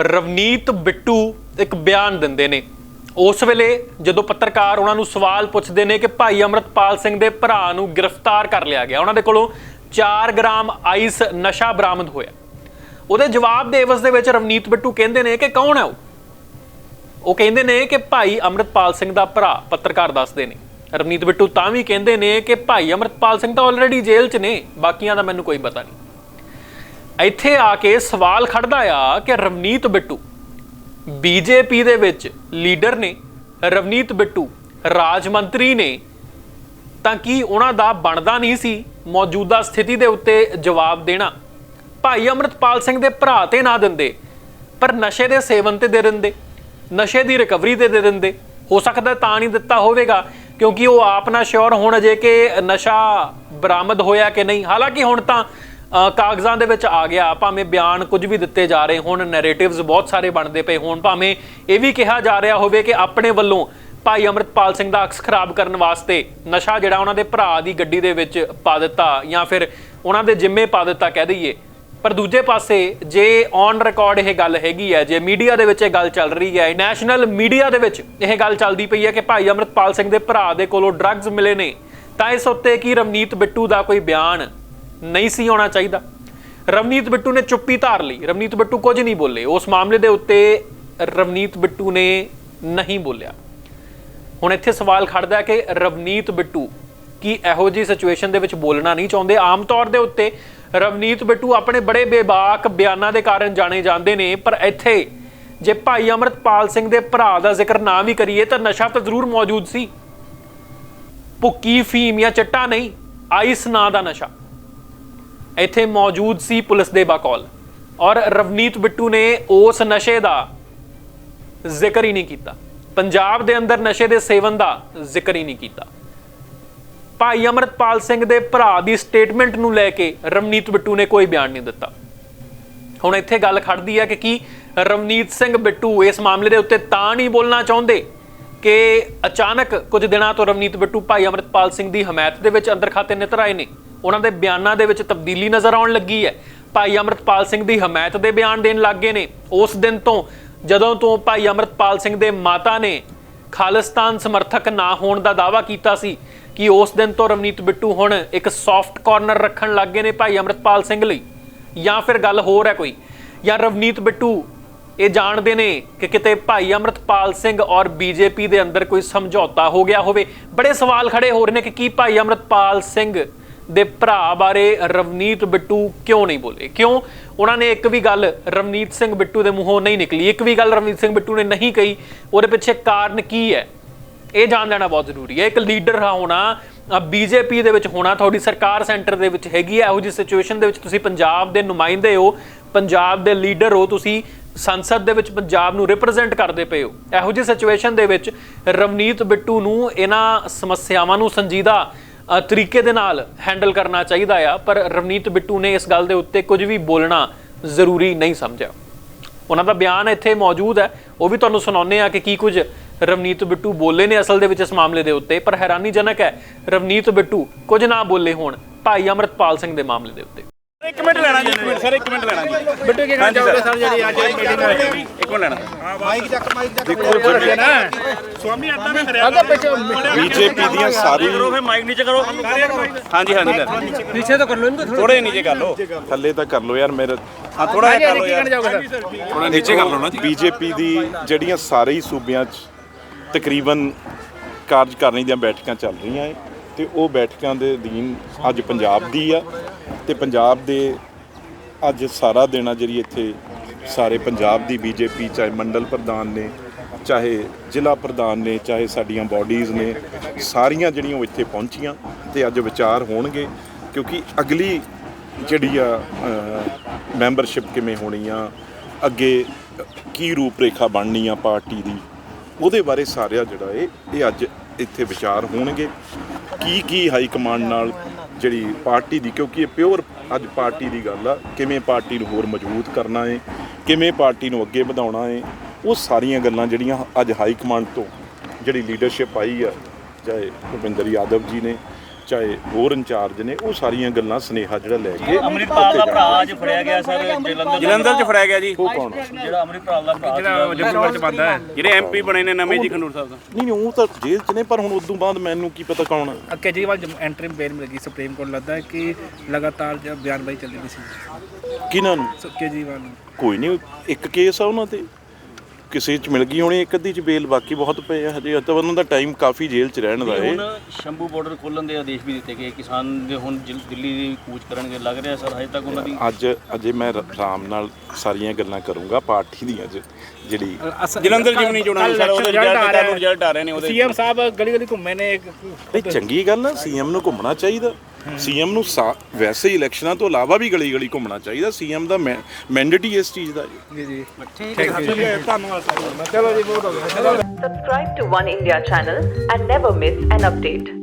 ਰਵਨੀਤ ਬਿੱਟੂ ਇੱਕ ਬਿਆਨ ਦਿੰਦੇ ਨੇ। ਉਸ ਵੇਲੇ ਜਦੋਂ ਪੱਤਰਕਾਰ ਉਹਨਾਂ ਨੂੰ ਸਵਾਲ ਪੁੱਛਦੇ ਨੇ ਕਿ ਭਾਈ ਅਮਰਤਪਾਲ ਸਿੰਘ ਦੇ ਭਰਾ ਨੂੰ ਗ੍ਰਿਫਤਾਰ ਕਰ ਲਿਆ ਗਿਆ, ਉਹਨਾਂ ਦੇ ਕੋਲੋਂ 4 ਗ੍ਰਾਮ ਆਈਸ ਨਸ਼ਾ ਬਰਾਮਦ ਹੋਇਆ। ਉਹਦੇ ਜਵਾਬ ਦੇ ਇਵਜ਼ ਦੇ ਵਿੱਚ ਰਵਨੀਤ ਬਿੱਟੂ ਕਹਿੰਦੇ ਨੇ ਕਿ ਕੌਣ ਹੈ ਉਹ? ਉਹ ਕਹਿੰਦੇ ਨੇ ਕਿ ਭਾਈ ਅਮਰਤਪਾਲ ਸਿੰਘ ਦਾ ਭਰਾ, ਪੱਤਰਕਾਰ ਦੱਸਦੇ ਨੇ। ਰਵਨੀਤ ਬਿੱਟੂ ਤਾਂ ਵੀ ਕਹਿੰਦੇ ਨੇ ਕਿ ਭਾਈ ਅਮਰਤਪਾਲ ਸਿੰਘ ਤਾਂ ਆਲਰੇਡੀ ਜੇਲ੍ਹ 'ਚ ਨੇ, ਬਾਕੀਆਂ ਦਾ ਮੈਨੂੰ ਕੋਈ ਪਤਾ ਨਹੀਂ। ਇੱਥੇ ਆ ਕੇ ਸਵਾਲ ਖੜਦਾ ਆ ਕਿ ਰਵਨੀਤ ਬਿੱਟੂ ਬੀਜੇਪੀ ਦੇ ਵਿੱਚ ਲੀਡਰ ਨੇ, ਰਵਨੀਤ ਬਿੱਟੂ ਰਾਜ ਮੰਤਰੀ ਨੇ, ਤਾਂ ਕੀ ਉਹਨਾਂ ਦਾ ਬਣਦਾ ਨਹੀਂ ਸੀ ਮੌਜੂਦਾ ਸਥਿਤੀ ਦੇ ਉੱਤੇ ਜਵਾਬ ਦੇਣਾ? ਭਾਈ ਅਮਰਤਪਾਲ ਸਿੰਘ ਦੇ ਭਰਾ ਤੇ ਨਾ ਦਿੰਦੇ, ਪਰ ਨਸ਼ੇ ਦੇ ਸੇਵਨ ਤੇ ਦੇ ਦਿੰਦੇ, ਨਸ਼ੇ ਦੀ ਰਿਕਵਰੀ ਤੇ ਦੇ ਦਿੰਦੇ। ਹੋ ਸਕਦਾ ਤਾਂ ਨਹੀਂ ਦਿੱਤਾ ਹੋਵੇਗਾ, ਕਿਉਂਕਿ ਉਹ ਆਪ ਨਾ ਸ਼ੋਰ ਹੋਣ ਅਜੇ ਕਿ ਨਸ਼ਾ ਬਰਾਮਦ ਹੋਇਆ ਕਿ ਨਹੀਂ। ਹਾਲਾਂਕਿ ਹੁਣ ਤਾਂ ਕਾਗਜ਼ਾਂ ਦੇ ਵਿੱਚ ਆ ਗਿਆ, ਭਾਵੇਂ ਬਿਆਨ ਕੁਝ ਵੀ ਦਿੱਤੇ ਜਾ ਰਹੇ ਹੋਣ ਨੈਰੇਟਿਵਸ ਬਹੁਤ ਸਾਰੇ ਬਣਦੇ ਪਏ ਹੋਣ, ਭਾਵੇਂ ਇਹ ਵੀ ਕਿਹਾ ਜਾ ਰਿਹਾ ਹੋਵੇ ਕਿ ਆਪਣੇ ਵੱਲੋਂ ਭਾਈ ਅਮਰਤਪਾਲ ਸਿੰਘ ਦਾ ਅਕਸ ਖਰਾਬ ਕਰਨ ਵਾਸਤੇ ਨਸ਼ਾ ਜਿਹੜਾ ਉਹਨਾਂ ਦੇ ਭਰਾ ਦੀ ਗੱਡੀ ਦੇ ਵਿੱਚ ਪਾ ਦਿੱਤਾ ਜਾਂ ਫਿਰ ਉਹਨਾਂ ਦੇ ਜਿੰਮੇ ਪਾ ਦਿੱਤਾ ਕਹਿ ਦਈਏ। ਪਰ ਦੂਜੇ ਪਾਸੇ ਜੇ ਔਨ ਰਿਕਾਰਡ ਇਹ ਗੱਲ ਹੈਗੀ ਹੈ, ਜੇ ਮੀਡੀਆ ਦੇ ਵਿੱਚ ਇਹ ਗੱਲ ਚੱਲ ਰਹੀ ਹੈ ਨੈਸ਼ਨਲ ਮੀਡੀਆ ਦੇ ਵਿੱਚ ਇਹ ਗੱਲ ਚੱਲਦੀ ਪਈ ਹੈ ਕਿ ਭਾਈ ਅਮਰਤਪਾਲ ਸਿੰਘ ਦੇ ਭਰਾ ਦੇ ਕੋਲੋਂ ਡਰੱਗਸ ਮਿਲੇ ਨੇ, ਤਾਂ ਇਸ ਉੱਤੇ ਕੀ ਰਵਨੀਤ ਬਿੱਟੂ ਦਾ ਕੋਈ ਬਿਆਨ? ਨਹੀਂ ਸੀ ਹੋਣਾ ਚਾਹੀਦਾ। ਰਵਨੀਤ ਬਿੱਟੂ ਨੇ ਚੁੱਪੀ ਧਾਰ ਲਈ। ਰਵਨੀਤ ਬਿੱਟੂ ਕੁਝ ਨਹੀਂ ਬੋਲੇ। ਉਸ ਮਾਮਲੇ ਦੇ ਉੱਤੇ ਰਵਨੀਤ ਬਿੱਟੂ ਨੇ ਨਹੀਂ ਬੋਲਿਆ। ਹੁਣ ਇੱਥੇ ਸਵਾਲ ਖੜਦਾ ਹੈ ਕਿ ਰਵਨੀਤ ਬਿੱਟੂ ਕੀ ਇਹੋ ਜੀ ਸਿਚੁਏਸ਼ਨ ਦੇ ਵਿੱਚ ਬੋਲਣਾ ਨਹੀਂ ਚਾਹੁੰਦੇ? ਆਮ ਤੌਰ ਦੇ ਉੱਤੇ ਰਵਨੀਤ ਬਿੱਟੂ ਆਪਣੇ ਬੜੇ ਬੇਬਾਕ ਬਿਆਨਾਂ ਦੇ ਕਾਰਨ ਜਾਣੇ ਜਾਂਦੇ ਨੇ, ਪਰ ਇੱਥੇ ਜੇ ਭਾਈ ਅਮਰਤਪਾਲ ਸਿੰਘ ਦੇ ਭਰਾ ਦਾ ਜ਼ਿਕਰ ਨਾ ਵੀ ਕਰੀਏ ਤਾਂ ਨਸ਼ਾ ਤਾਂ ਜ਼ਰੂਰ ਮੌਜੂਦ ਸੀ। ਭੁੱਕੀ, ਫੀਮ ਜਾਂ ਚਿੱਟਾ ਨਹੀਂ, ਆਈਸ ਨਾਂ ਦਾ ਨਸ਼ਾ। ਇੱਥੇ ਮੌਜੂਦ ਸੀ ਪੁਲਿਸ ਦੇ ਬਕੌਲ ਔਰ ਰਵਨੀਤ ਬਿੱਟੂ ਨੇ ਉਸ ਨਸ਼ੇ ਦਾ ਜ਼ਿਕਰ ਹੀ ਨਹੀਂ ਕੀਤਾ। ਪੰਜਾਬ ਦੇ ਅੰਦਰ ਨਸ਼ੇ ਦੇ ਸੇਵਨ ਦਾ ਜ਼ਿਕਰ ਹੀ ਨਹੀਂ ਕੀਤਾ। ਭਾਈ ਅਮਰਤਪਾਲ ਸਿੰਘ ਦੇ ਭਰਾ ਦੀ ਸਟੇਟਮੈਂਟ ਨੂੰ ਲੈ ਕੇ ਰਵਨੀਤ ਬਿੱਟੂ ਨੇ ਕੋਈ ਬਿਆਨ ਨਹੀਂ ਦਿੱਤਾ। ਹੁਣ ਇੱਥੇ ਗੱਲ ਖੜਦੀ ਹੈ ਕਿ ਕੀ ਰਵਨੀਤ ਸਿੰਘ ਬਿੱਟੂ ਇਸ ਮਾਮਲੇ ਦੇ ਉੱਤੇ ਤਾਂ ਨਹੀਂ ਬੋਲਣਾ ਚਾਹੁੰਦੇ ਕਿ ਅਚਾਨਕ ਕੁਝ ਦਿਨਾਂ ਤੋਂ ਰਵਨੀਤ ਬਿੱਟੂ ਭਾਈ ਅਮਰਤਪਾਲ ਸਿੰਘ ਦੀ ਹਮਾਇਤ ਦੇ ਵਿੱਚ ਅੰਦਰ ਖਾਤੇ ਨਿਤਰ ਆਏ ਨੇ? ਉਹਨਾਂ ਦੇ ਬਿਆਨਾਂ ਦੇ ਵਿੱਚ ਤਬਦੀਲੀ ਨਜ਼ਰ ਆਉਣ ਲੱਗੀ ਹੈ। ਭਾਈ ਅਮਰਤਪਾਲ ਸਿੰਘ ਦੀ ਹਮਾਇਤ ਦੇ ਬਿਆਨ ਦੇਣ ਲੱਗ ਗਏ ਨੇ। ਉਸ ਦਿਨ ਤੋਂ ਜਦੋਂ ਤੋਂ ਭਾਈ ਅਮਰਤਪਾਲ ਸਿੰਘ ਦੇ ਮਾਤਾ ਨੇ ਖਾਲਿਸਤਾਨ ਸਮਰਥਕ ਨਾ ਹੋਣ ਦਾ ਦਾਅਵਾ ਕੀਤਾ ਸੀ ਕਿ ਉਸ ਦਿਨ ਤੋਂ ਰਵਨੀਤ ਬਿੱਟੂ ਹੁਣ ਇੱਕ ਸੌਫਟ ਕਾਰਨਰ ਰੱਖਣ ਲੱਗ ਗਏ ਨੇ ਭਾਈ ਅਮਰਤਪਾਲ ਸਿੰਘ ਲਈ। ਜਾਂ ਫਿਰ ਗੱਲ ਹੋਰ ਹੈ ਕੋਈ। ਜਾਂ ਰਵਨੀਤ ਬਿੱਟੂ ਇਹ ਜਾਣਦੇ ਨੇ ਕਿ ਕਿਤੇ ਭਾਈ ਅਮਰਤਪਾਲ ਸਿੰਘ ਔਰ ਬੀਜੇਪੀ ਦੇ ਅੰਦਰ ਕੋਈ ਸਮਝੌਤਾ ਹੋ ਗਿਆ ਹੋਵੇ। ਬੜੇ ਸਵਾਲ ਖੜੇ ਹੋ ਰਹੇ ਨੇ ਕਿ ਕੀ ਭਾਈ ਅਮਰਤਪਾਲ ਸਿੰਘ ਦੇ ਭਰਾ ਬਾਰੇ ਰਵਨੀਤ ਬਿੱਟੂ ਕਿਉਂ ਨਹੀਂ ਬੋਲੇ? ਕਿਉਂ? ਉਹਨਾਂ ਨੇ ਇੱਕ ਵੀ ਗੱਲ ਰਵਨੀਤ ਸਿੰਘ ਬਿੱਟੂ ਦੇ ਮੂੰਹੋਂ ਨਹੀਂ ਨਿਕਲੀ। ਇੱਕ ਵੀ ਗੱਲ ਰਵਨੀਤ ਸਿੰਘ ਬਿੱਟੂ ਨੇ ਨਹੀਂ ਕਹੀ। ਉਹਦੇ ਪਿੱਛੇ ਕਾਰਨ ਕੀ ਹੈ? ਇਹ ਜਾਣ ਲੈਣਾ ਬਹੁਤ ਜ਼ਰੂਰੀ ਹੈ। ਇੱਕ ਲੀਡਰ ਹੋਣਾ ਬੀਜੇਪੀ ਦੇ ਵਿੱਚ ਹੋਣਾ, ਤੁਹਾਡੀ ਸਰਕਾਰ ਸੈਂਟਰ ਦੇ ਵਿੱਚ ਹੈਗੀ ਹੈ। ਇਹੋ ਜਿਹੀ ਸਿਚੁਏਸ਼ਨ ਦੇ ਵਿੱਚ ਤੁਸੀਂ ਪੰਜਾਬ ਦੇ ਨੁਮਾਇੰਦੇ ਹੋ, ਪੰਜਾਬ ਦੇ ਲੀਡਰ ਹੋ, ਤੁਸੀਂ ਸੰਸਦ ਦੇ ਵਿੱਚ ਪੰਜਾਬ ਨੂੰ ਰਿਪਰੈਜ਼ੈਂਟ ਕਰਦੇ ਪਏ ਹੋ। ਇਹੋ ਜਿਹੀ ਸਿਚੁਏਸ਼ਨ ਦੇ ਵਿੱਚ ਰਵਨੀਤ ਬਿੱਟੂ ਨੂੰ ਇਹਨਾਂ ਸਮੱਸਿਆਵਾਂ ਨੂੰ ਸੰਜੀਦਾ ਤਰੀਕੇ ਦੇ ਨਾਲ ਹੈਂਡਲ ਕਰਨਾ ਚਾਹੀਦਾ ਆ, ਪਰ ਰਵਨੀਤ ਬਿੱਟੂ ਨੇ ਇਸ ਗੱਲ ਦੇ ਉੱਤੇ ਕੁਝ ਵੀ ਬੋਲਣਾ ਜ਼ਰੂਰੀ ਨਹੀਂ ਸਮਝਿਆ। ਉਹਨਾਂ ਦਾ ਬਿਆਨ ਇੱਥੇ ਮੌਜੂਦ ਹੈ। ਉਹ ਵੀ ਤੁਹਾਨੂੰ ਸੁਣਾਉਂਦੇ ਆ ਕਿ ਕੀ ਕੁਝ ਰਵਨੀਤ ਬਿੱਟੂ ਬੋਲੇ ਨੇ ਅਸਲ ਦੇ ਵਿੱਚ ਇਸ ਮਾਮਲੇ ਦੇ ਉੱਤੇ, ਪਰ ਹੈਰਾਨੀਜਨਕ ਹੈ ਰਵਨੀਤ ਬਿੱਟੂ ਕੁਝ ਨਾ ਬੋਲੇ ਹੋਣ ਭਾਈ ਅਮਰਤਪਾਲ ਸਿੰਘ ਦੇ ਮਾਮਲੇ ਦੇ ਉੱਤੇ। ਇੱਕ ਮਿੰਟ ਲੈਣਾ ਜੀ। ਇੱਕ ਮਿੰਟ ਸਰ ਇੱਕ ਮਿੰਟ ਲੈਣਾ ਜੀ। ਬਿੱਟੂ ਕੀ ਕਹਿਣਾ ਚਾਹੋਗੇ ਸਰ। ਜਿਹੜੀ ਅੱਜ ਦੀ ਮੀਟਿੰਗ ਹੋਈ? ਇੱਕ ਮਿੰਟ ਲੈਣਾ। ਮਾਈਕ ਚੱਕ ਮਾਈਕ ਚੱਕ। ਦੇਖੋ ਨਾ। ਸਵਾਮੀ ਆਦਾ ਮੈਂ ਕਰਿਆ ਆਦਾ ਪਿੱਛੇ ਬੀਜੇਪੀ ਦੀਆਂ ਸਾਰੀ ਕਰੋ ਫਿਰ ਮਾਈਕ ਨੀਚੇ ਕਰੋ। ਹਾਂਜੀ ਹਾਂਜੀ ਲੈ ਨੀਚੇ ਤਾਂ ਕਰ ਲਓ ਇਹਨੂੰ ਥੋੜੇ ਨੀਚੇ ਕਰ ਲਓ। ਥੱਲੇ ਤਾਂ ਕਰ ਲੋ ਯਾਰ ਮੇਰੇ ਹਾਂ ਥੋੜਾ ਜਿਹਾ ਕਰ ਲਓ ਯਾਰ। ਥੋੜਾ ਨੀਚੇ ਕਰ ਲੋ ਨਾ ਬੀਜੇਪੀ ਦੀ ਜਿਹੜੀਆਂ ਸਾਰੇ ਹੀ ਸੂਬਿਆਂ 'ਚ ਤਕਰੀਬਨ ਕਾਰਜਕਾਰਨੀ ਦੀਆਂ ਬੈਠਕਾਂ ਚੱਲ ਰਹੀਆਂ ਏ ਤੇ ਉਹ ਬੈਠਕਾਂ ਦੇ ਅਧੀਨ ਅੱਜ ਪੰਜਾਬ ਦੀ ਆ। ਤੇ ਪੰਜਾਬ ਦੇ ਅੱਜ ਸਾਰਾ ਦਿਨ ਆ ਜਿਹੜੀ ਇੱਥੇ ਸਾਰੇ ਪੰਜਾਬ ਦੀ ਬੀਜੇਪੀ, ਚਾਹੇ ਮੰਡਲ ਪ੍ਰਧਾਨ ਨੇ, ਚਾਹੇ ਜ਼ਿਲ੍ਹਾ ਪ੍ਰਧਾਨ ਨੇ, ਚਾਹੇ ਸਾਡੀਆਂ ਬਾਡੀਜ਼ ਨੇ, ਸਾਰੀਆਂ ਜਿਹੜੀਆਂ ਉਹ ਇੱਥੇ ਪਹੁੰਚੀਆਂ ਤੇ ਅੱਜ ਵਿਚਾਰ ਹੋਣਗੇ ਕਿਉਂਕਿ ਅਗਲੀ ਜਿਹੜੀ ਆ ਮੈਂਬਰਸ਼ਿਪ ਕਿਵੇਂ ਹੋਣੀ ਆ, ਅੱਗੇ ਕੀ ਰੂਪਰੇਖਾ ਬਣਨੀ ਆ ਪਾਰਟੀ ਦੀ, ਉਹਦੇ ਬਾਰੇ ਸਾਰਿਆ ਜਿਹੜਾ ਇਹ ਇਹ ਅੱਜ ਇੱਥੇ ਵਿਚਾਰ ਹੋਣਗੇ। ਕੀ ਕੀ ਹਾਈ ਕਮਾਂਡ ਨਾਲ ਜਿਹੜੀ ਪਾਰਟੀ ਦੀ, ਕਿਉਂਕਿ ਇਹ ਪਿਓਰ ਅੱਜ ਪਾਰਟੀ ਦੀ ਗੱਲ ਆ, ਕਿਵੇਂ ਪਾਰਟੀ ਨੂੰ ਹੋਰ ਮਜ਼ਬੂਤ ਕਰਨਾ ਹੈ ਕਿਵੇਂ ਪਾਰਟੀ ਨੂੰ ਅੱਗੇ ਵਧਾਉਣਾ ਹੈ ਉਹ ਸਾਰੀਆਂ ਗੱਲਾਂ ਜਿਹੜੀਆਂ ਅੱਜ ਹਾਈ ਕਮਾਂਡ ਤੋਂ ਜਿਹੜੀ ਲੀਡਰਸ਼ਿਪ ਆਈ ਆ, ਚਾਹੇ ਭੁਪਿੰਦਰ ਯਾਦਵ ਜੀ ਨੇ ਚਾਹੇ ਹੋਰ ਇੰਚਾਰਜ ਨੇ ਉਹ ਸਾਰੀਆਂ ਗੱਲਾਂ ਸਨੇਹਾ ਜਿਹੜਾ ਲੈ ਕੇ ਅੰਮ੍ਰਿਤਪਾਲ ਦਾ ਭਰਾ ਅੱਜ ਫੜਿਆ ਗਿਆ ਸਰ ਜਲੰਧਰ ਜਲੰਧਰ ਚ ਫੜਿਆ ਗਿਆ ਜੀ। ਉਹ ਕੌਣ ਜਿਹੜਾ ਅੰਮ੍ਰਿਤਪਾਲ ਦਾ ਭਰਾ ਜਿਹੜਾ ਜਲੰਧਰ ਚ ਬੰਦਾ ਹੈ। ਜਿਹੜੇ ਐਮਪੀ ਬਣੇ ਨੇ ਨਵੇਂ ਜੀ ਖੰਡੂਰ ਸਾਹਿਬ ਦਾ। ਨਹੀਂ ਨਹੀਂ ਉਹ ਤਾਂ ਜੇਲ੍ਹ 'ਚ ਨੇ ਪਰ ਹੁਣ ਉਦੋਂ ਬਾਅਦ ਮੈਨੂੰ ਕੀ ਪਤਾ ਕੌਣ ਆ। ਕੇਜਰੀਵਾਲ ਜਮ ਐਂਟਰੀ ਬੇਲ ਮਿਲ ਗਈ ਸੁਪਰੀਮ ਕੋਰਟ ਲੱਗਦਾ ਹੈ ਕਿ ਲਗਾਤਾਰ ਜਬ ਬਿਆਨਬਾਜ਼ੀ ਚੱਲ ਰਹੀ ਸੀ। ਕਿਹਨਾਂ ਨੂੰ? ਸੋ ਕੇਜਰੀਵਾਲ ਨੂੰ। ਕੋਈ ਨਹੀਂ ਇੱਕ ਕੇਸ ਆ ਉਹਨਾਂ ਤੇ। ਕਿਸੇ 'ਚ ਮਿਲ ਗਈ ਹੋਣੀ ਇੱਕ ਅੱਧੀ 'ਚ ਬੇਲ ਬਾਕੀ ਬਹੁਤ ਪਏ ਆ ਹਜੇ ਤਾਂ ਉਹਨਾਂ ਦਾ ਟਾਈਮ ਕਾਫੀ ਜੇਲ੍ਹ 'ਚ ਰਹਿਣ ਦਾ ਏ। ਹੁਣ ਸ਼ੰਭੂ ਬਾਰਡਰ ਖੋਲਣ ਦੇ ਆਦੇਸ਼ ਵੀ ਦਿੱਤੇ ਗਏ ਕਿਸਾਨ ਦੇ ਹੁਣ ਜਿਲ- ਦਿੱਲੀ ਦੀ ਕੂਚ ਕਰਨਗੇ ਲੱਗ ਰਿਹਾ ਸਰ ਹਜੇ ਤੱਕ ਉਹਨਾਂ ਦੀ ਅੱਜ ਅਜੇ ਮੈਂ ਰ- ਆਰਾਮ ਨਾਲ ਸਾਰੀਆਂ ਗੱਲਾਂ ਕਰੂੰਗਾ ਪਾਰਟੀ ਦੀਆਂ ਅੱਜ ਜਿਹੜੀ ਜਲੰਧਰ ਜਿਮਨੀ ਚੋਣਾਂ ਨੇ ਸਰ ਉਹਦੇ ਰਿਜ਼ਲਟ ਆ ਰਹੇ ਰਿਜ਼ਲਟ ਆ ਰਹੇ ਨੇ ਉਹਦੇ ਸੀਐਮ ਸਾਹਿਬ ਗਲੀ ਗਲੀ ਘੁੰਮੇ ਨੇ ਨਹੀਂ ਚੰਗੀ ਗੱਲ ਆ ਸੀਐਮ ਨੂੰ ਘੁੰਮਣਾ ਚਾਹੀਦਾ। ਸੀਐਮ ਨੂੰ ਸਾ- ਵੈਸੇ ਹੀ ਇਲੈਕਸ਼ਨਾਂ ਤੋਂ ਇਲਾਵਾ ਵੀ ਗਲੀ ਗਲੀ ਘੁੰਮਣਾ ਚਾਹੀਦਾ ਸੀਐਮ ਦਾ ਮੈਂਡੇਟ ਹੀ ਇਸ ਚੀਜ਼ ਦਾ ਜੀ ਜੀ ਜੀ Subscribe to One India channel and never miss an update.